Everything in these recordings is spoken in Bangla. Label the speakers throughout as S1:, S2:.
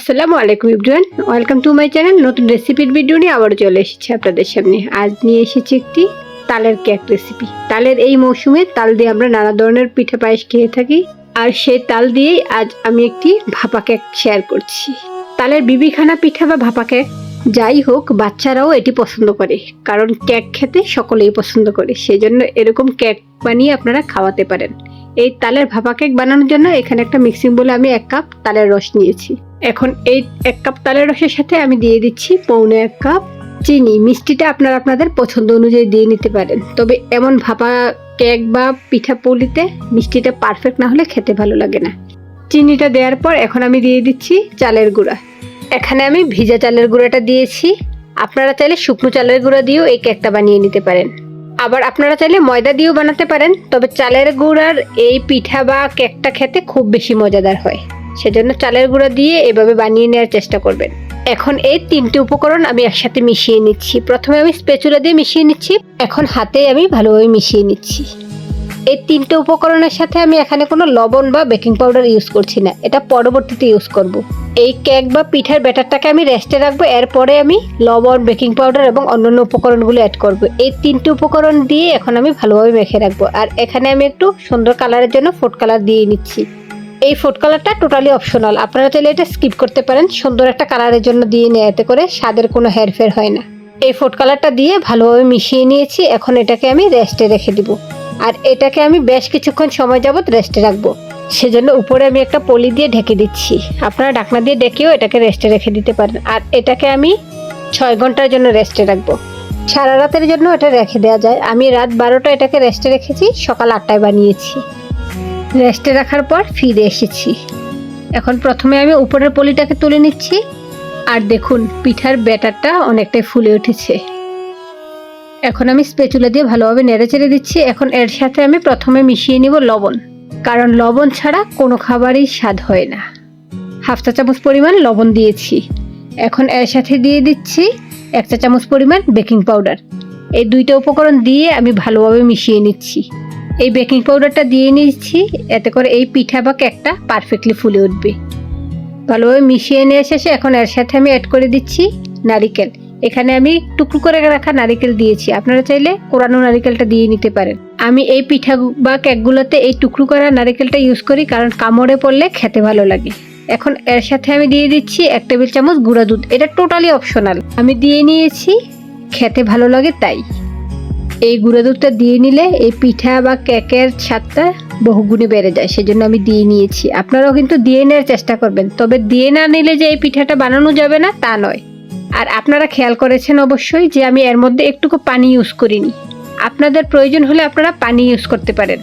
S1: আসসালামু আলাইকুম Ibran welcome to my channel নতুন রেসিপির ভিডিও নিয়ে আবারও চলে এসেছি আপনাদের সামনে। আজ নিয়ে এসেছি একটি তালের কেক রেসিপি তালের এই মৌসুমে তাল দিয়ে আমরা নানা ধরনের পিঠা পায়েস খেয়ে থাকি। আর সেই তাল দিয়েই আজ আমি একটি ভাপা কেক শেয়ার করছি। তালের বিবিখানা পিঠা বা ভাপা কেক যাই হোক, বাচ্চারাও এটি পছন্দ করে। কারণ কেক খেতে সকলেই পছন্দ করে। সেজন্য এরকম কেক বানিয়ে আপনারা খাওয়াতে পারেন। এই তালের ভাপা কেক বানানোর জন্য এখানে একটা মিক্সিং বলে আমি এক কাপ তালের রস নিয়েছি। এখন এই এক কাপ তালের রসের সাথে আমি দিয়ে দিচ্ছি পৌনে এক কাপ চিনি। মিষ্টিটা আপনারা আপনাদের পছন্দ অনুযায়ী দিয়ে নিতে পারেন। তবে এমন ভাপা কেক বা পিঠা পুলিতে মিষ্টিটা পারফেক্ট না হলে খেতে ভালো লাগে না। চিনিটা দেওয়ার পর এখন আমি দিয়ে দিচ্ছি চালের গুঁড়া। এখানে আমি ভিজা চালের গুঁড়াটা দিয়েছি। আপনারা চাইলে শুকনো চালের গুঁড়া দিয়েও এই কেকটা বানিয়ে নিতে পারেন। আবার আপনারা চাইলে ময়দা দিয়েও বানাতে পারেন, তবে চালের গুঁড়ার এই পিঠা বা কেকটা খেতে খুব বেশি মজাদার হয়। সেজন্য চালের গুঁড়া দিয়ে এভাবে বানিয়ে নেওয়ার চেষ্টা করবেন। এখন এই তিনটি উপকরণ আমি একসাথে মিশিয়ে নিচ্ছি। প্রথমে আমি স্পেচুলা দিয়ে মিশিয়ে নিচ্ছি। এখন হাতে আমি ভালোভাবে মিশিয়ে নিচ্ছি। এই তিনটে উপকরণের সাথে আমি এখানে কোনো লবণ বা বেকিং পাউডার ইউজ করছি না। এটা পরবর্তীতে ইউজ করব। এই কেক বা পিঠার ব্যাটারটাকে আমি রেস্টে রাখব। এরপরে আমি লবণ, বেকিং পাউডার এবং অন্যান্য উপকরণগুলো অ্যাড করব। এই তিনটে উপকরণ দিয়ে এখন আমি ভালোভাবে মেখে রাখব। আর এখানে আমি একটু সুন্দর কালারের জন্য ফুড কালার দিয়ে নিচ্ছি। এই ফুড কালারটা টোটালি অপশনাল আপনারা চাইলে এটা স্কিপ করতে পারেন। সুন্দর একটা কালারের জন্য দিয়ে নেয় এতে করে স্বাদের কোনো হেরফের হয় না। এই ফুড কালারটা দিয়ে ভালোভাবে মিশিয়ে নিয়েছি। এখন এটাকে আমি রেস্টে রেখে দিব। আর এটাকে আমি বেশ কিছুক্ষণ সময় যাবত রেস্টে রাখব। সেজন্য উপরে আমি একটা পলি দিয়ে ঢেকে দিচ্ছি। আপনারা ঢাকনা দিয়ে ডেকেও এটাকে রেস্টে রেখে দিতে পারেন। আর এটাকে আমি ছয় ঘণ্টার জন্য রেস্টে রাখব। সারা রাতের জন্য এটা রেখে দেওয়া যায়। আমি রাত বারোটা এটাকে রেস্টে রেখেছি, সকাল আটটায় বানিয়েছি। রেস্টে রাখার পর ফিরে এসেছি। এখন প্রথমে আমি উপরের পলিটাকে তুলে নিচ্ছি। আর দেখুন, পিঠার ব্যাটারটা অনেকটাই ফুলে উঠেছে। এখন আমি স্পেচুলা দিয়ে ভালোভাবে নেড়ে চেড়ে দিচ্ছি। এখন এর সাথে আমি প্রথমে মিশিয়ে নিব লবণ। কারণ লবণ ছাড়া কোনো খাবারই স্বাদ হয় না। হাফ চা চামচ পরিমাণ লবণ দিয়েছি। এখন এর সাথে দিয়ে দিচ্ছি এক চা চামচ পরিমাণ বেকিং পাউডার। এই দুইটা উপকরণ দিয়ে আমি ভালোভাবে মিশিয়ে নিচ্ছি। এই বেকিং পাউডারটা দিয়ে নিচ্ছি এতে করে এই পিঠা বা কেকটা পারফেক্টলি ফুলে উঠবে। ভালোভাবে মিশিয়ে নিয়ে শেষে এখন এর সাথে আমি অ্যাড করে দিচ্ছি নারিকেল। এখানে আমি টুকরো করে রাখা নারিকেল দিয়েছি। আপনারা চাইলে কোরানো নারিকেলটা দিয়ে নিতে পারেন। আমি এই পিঠা বা কেকগুলোতে এই টুকরো করা নারিকেলটা ইউজ করি কারণ কামড়ে পড়লে খেতে ভালো লাগে। এখন এর সাথে আমি দিয়ে দিচ্ছি এক টেবিল চামচ গুঁড়া দুধ। এটা টোটালি অপশনাল আমি দিয়ে নিয়েছি, খেতে ভালো লাগে তাই। এই গুঁড়ো দুধটা দিয়ে নিলে এই পিঠা বা কেকের স্বাদটা বহুগুণে বেড়ে যায়, সেজন্য আমি দিয়ে নিয়েছি। আপনারাও কিন্তু দিয়ে নেওয়ার চেষ্টা করবেন। তবে দিয়ে না নিলে যে এই পিঠাটা বানানো যাবে না, তা নয়। আর আপনারা খেয়াল করেছেন অবশ্যই যে আমি এর মধ্যে একটুকু পানি ইউজ করিনি। আপনাদের প্রয়োজন হলে আপনারা পানি ইউজ করতে পারেন।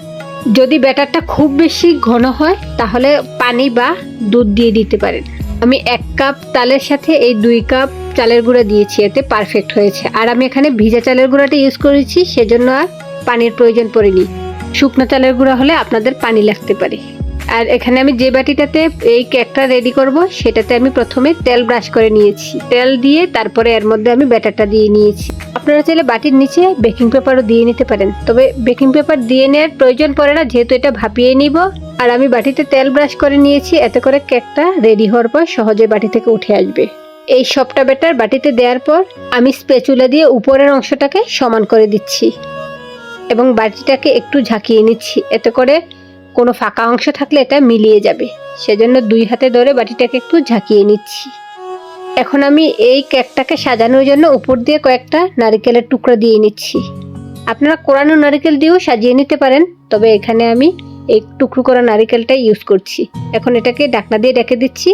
S1: যদি ব্যাটারটা খুব বেশি ঘন হয়, তাহলে পানি বা দুধ দিয়ে দিতে পারেন। আমি এক কাপ তালের সাথে এই দুই কাপ চালের গুঁড়া দিয়েছি, এতে পারফেক্ট হয়েছে। আর আমি এখানে ভিজা চালের গুঁড়াটা ইউজ করেছি, সেজন্য আর পানির প্রয়োজন পড়েনি। শুকনো চালের গুঁড়া হলে আপনাদের পানি লাগতে পারে। আর এখানে আমি যে বাটিটাতে এই কেকটা রেডি করব, সেটাতে আমি প্রথমে তেল ব্রাশ করে নিয়েছি। তেল দিয়ে তারপরে এর মধ্যে আমি ব্যাটারটা দিয়ে নিয়েছি। আপনারা চাইলে বাটির নিচে বেকিং পেপারও দিয়ে নিতে পারেন। তবে বেকিং পেপার দিয়ে নেওয়ার প্রয়োজন পড়ে না, যেহেতু এটা ভাপিয়ে নিব। আর আমি বাটিতে তেল ব্রাশ করে নিয়েছি, এতে করে কেকটা রেডি হওয়ার পর সহজে বাটি থেকে উঠে আসবে। এই সবটা ব্যাটার বাটিতে দেওয়ার পর আমি স্পেচুলা দিয়ে উপরের অংশটাকে সমান করে দিচ্ছি। এবং বাটিটাকে একটু ঝাঁকিয়ে নিচ্ছি। এতে করে কোনো ফাঁকা অংশ থাকলে এটা মিলিয়ে যাবে। সেজন্য দুই হাতে ধরে বাটিটাকে একটু ঝাঁকিয়ে নিচ্ছি। এখন আমি এই কেকটাকে সাজানোর জন্য উপর দিয়ে কয়েকটা নারকেলের টুকরো দিয়ে নিচ্ছি। আপনারা কোরানো নারিকেল দিয়েও সাজিয়ে নিতে পারেন, তবে এখানে আমি এই টুকরো করা নারকেলটা ইউজ করছি। এখন এটাকে ডাকনা দিয়ে রেখে দিচ্ছি।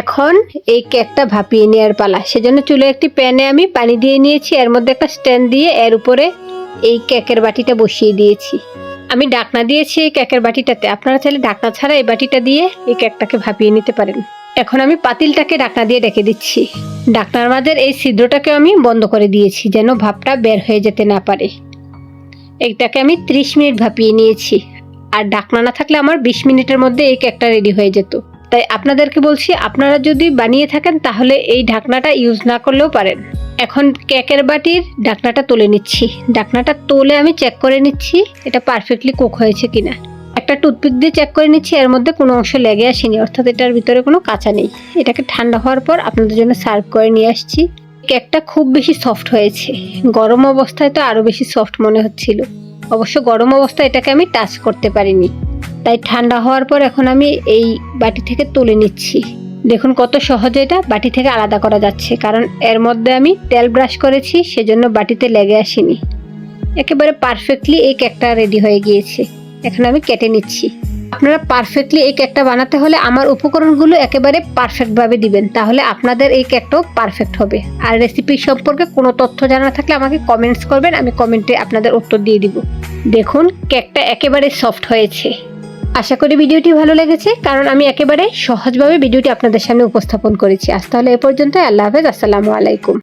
S1: এখন এই কেকটা ভাপিয়ে নেওয়ার পালা। সেজন্য চুলে একটি প্যানে আমি পানি দিয়ে নিয়েছি। এর মধ্যে একটা স্ট্যান্ড দিয়ে এর উপরে এই কেকের বাটিটা বসিয়ে দিয়েছি। আমি ডাকনা দিয়েছি এই কেকের বাটিটাতে। আপনারা চাইলে ডাকনা ছাড়া এই বাটিটা দিয়ে এই কেকটাকে ভাপিয়ে নিতে পারেন। এখন আমি পাতিলটাকে ডাকনা দিয়ে ডেকে দিচ্ছি। ডাকনার মাঝের এই ছিদ্রটাকে আমি বন্ধ করে দিয়েছি যেন ভাপটা বের হয়ে যেতে না পারে। এটাকে আমি ত্রিশ মিনিট ভাপিয়ে নিয়েছি। আর ডাকনা না থাকলে আমার বিশ মিনিটের মধ্যে এই কেকটা রেডি হয়ে যেত। তাই আপনাদেরকে বলছি, আপনারা যদি বানিয়ে থাকেন তাহলে এই ঢাকনাটা ইউজ না করলেও পারেন। এখন কেকের বাটির ডাকনাটা তুলে নিচ্ছি। ডাকনাটা তুলে আমি চেক করে নিচ্ছি, এটা পারফেক্টলি কুক হয়েছে কিনা। একটা টুথপিক দিয়ে চেক করে নিচ্ছি, এর মধ্যে কোনো অংশ লেগে আসেনি, অর্থাৎ এটার ভিতরে কোনো কাঁচা নেই। এটাকে ঠান্ডা হওয়ার পর আপনাদের জন্য সার্ভ করে নিয়ে আসছি। কেকটা খুব বেশি সফট হয়েছে। গরম অবস্থায় তো আরও বেশি সফট মনে হচ্ছিল। অবশ্য গরম অবস্থায় এটাকে আমি টাচ করতে পারিনি। তাই ঠান্ডা হওয়ার পর এখন আমি এই বাটি থেকে তুলে নিচ্ছি। দেখুন কত সহজে এটা, বাটি থেকে আলাদা করা যাচ্ছে। কারণ এর মধ্যে আমি তেল ব্রাশ করেছি, সেজন্য বাটিতে লেগে আসেনি। একেবারে পারফেক্টলি এই কেকটা রেডি হয়ে গিয়েছে। এখন আমি কেটে নিচ্ছি। আপনারা পারফেক্টলি এই কেকটা বানাতে হলে আমার উপকরণগুলো একেবারে পারফেক্টভাবে দিবেন, তাহলে আপনাদের এই কেকটাও পারফেক্ট হবে। আর রেসিপি সম্পর্কে কোনো তথ্য জানা থাকলে আমাকে কমেন্টস করবেন, আমি কমেন্টে আপনাদের উত্তর দিয়ে দিব। দেখুন, কেকটা একেবারে সফট হয়েছে। আশা করি ভিডিওটি ভালো লেগেছে, কারণ আমি একেবারে সহজভাবে ভিডিওটি আপনাদের সামনে উপস্থাপন করেছি। আজ তাহলে এ পর্যন্ত আল্লাহ হাফেজ, আসসালামু আলাইকুম।